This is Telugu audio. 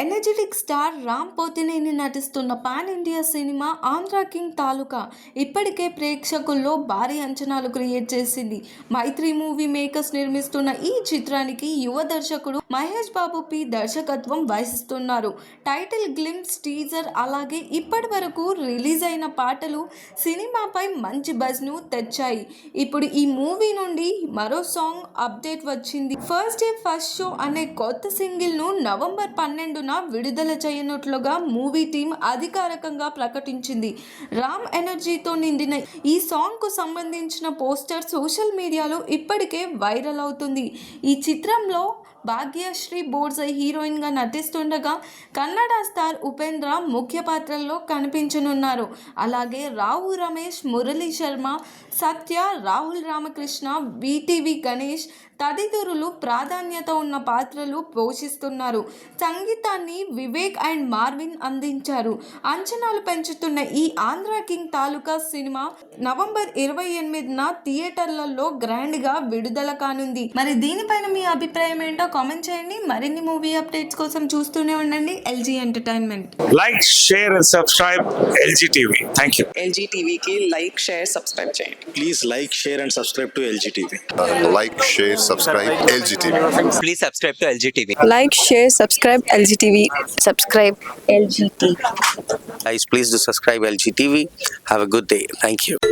ఎనర్జెటిక్ స్టార్ రామ్ పోతినేని నటిస్తున్న పాన్ ఇండియా సినిమా ఆంధ్ర కింగ్ తాలూకా ఇప్పటికే ప్రేక్షకుల్లో భారీ అంచనాలు క్రియేట్ చేసింది. మైత్రి మూవీ మేకర్స్ నిర్మిస్తున్న ఈ చిత్రానికి యువ దర్శకుడు మహేష్ బాబు పి దర్శకత్వం వహిస్తున్నారు. టైటిల్ గ్లిమ్స్ టీజర్ అలాగే ఇప్పటి వరకు రిలీజ్ అయిన పాటలు సినిమాపై మంచి బజ్ను తెచ్చాయి. ఇప్పుడు ఈ మూవీ నుండి మరో సాంగ్ అప్డేట్ వచ్చింది. ఫస్ట్ డే ఫస్ట్ షో అనే కొత్త సింగిల్ను నవంబర్ పన్నెండున విడుదల చేయనుట్లుగా మూవీ టీం అధికారికంగా ప్రకటించింది. రామ్ ఎనర్జీతో నిండిన ఈ సాంగ్కు సంబంధించిన పోస్టర్ సోషల్ మీడియాలో ఇప్పటికే వైరల్ అవుతుంది. ఈ చిత్రంలో భాగ్యశ్రీ బోర్జై హీరోయిన్గా నటిస్తుండగా కన్నడ స్టార్ ఉపేంద్ర ముఖ్య పాత్రల్లో కనిపించనున్నారు. అలాగే రావు రమేష్ మురళీ శర్మ సత్య రాహుల్ రామకృష్ణ విటివి గణేష్ తదితరులు ప్రాధాన్యత ఉన్న పాత్రలు పోషిస్తున్నారు. సంగీతాన్ని వివేక్ అండ్ మార్విన్ అందించారు. అంచనాలు పెంచుతున్న ఈ ఆంధ్ర కింగ్ తాలూకా సినిమా నవంబర్ ఇరవై ఎనిమిదిన థియేటర్లలో గ్రాండ్గా విడుదల కానుంది. మరి దీనిపైన మీ అభిప్రాయం ఏంటో కామెంట్ చేయండి మరిన్ని మూవీ అప్డేట్స్ కోసం చూస్తూనే ఉండండి LG entertainment like, share, and subscribe LG TV. Thank you. LG టీవీకి లైక్ షేర్ సబ్స్క్రైబ్ చేయండి Please like, share, and subscribe to LGTV. like, share, subscribe LGTV. please subscribe to LG TV. Like share subscribe LG TV subscribe LG TV Guys, please do subscribe LG TV. Have a good day. Thank you.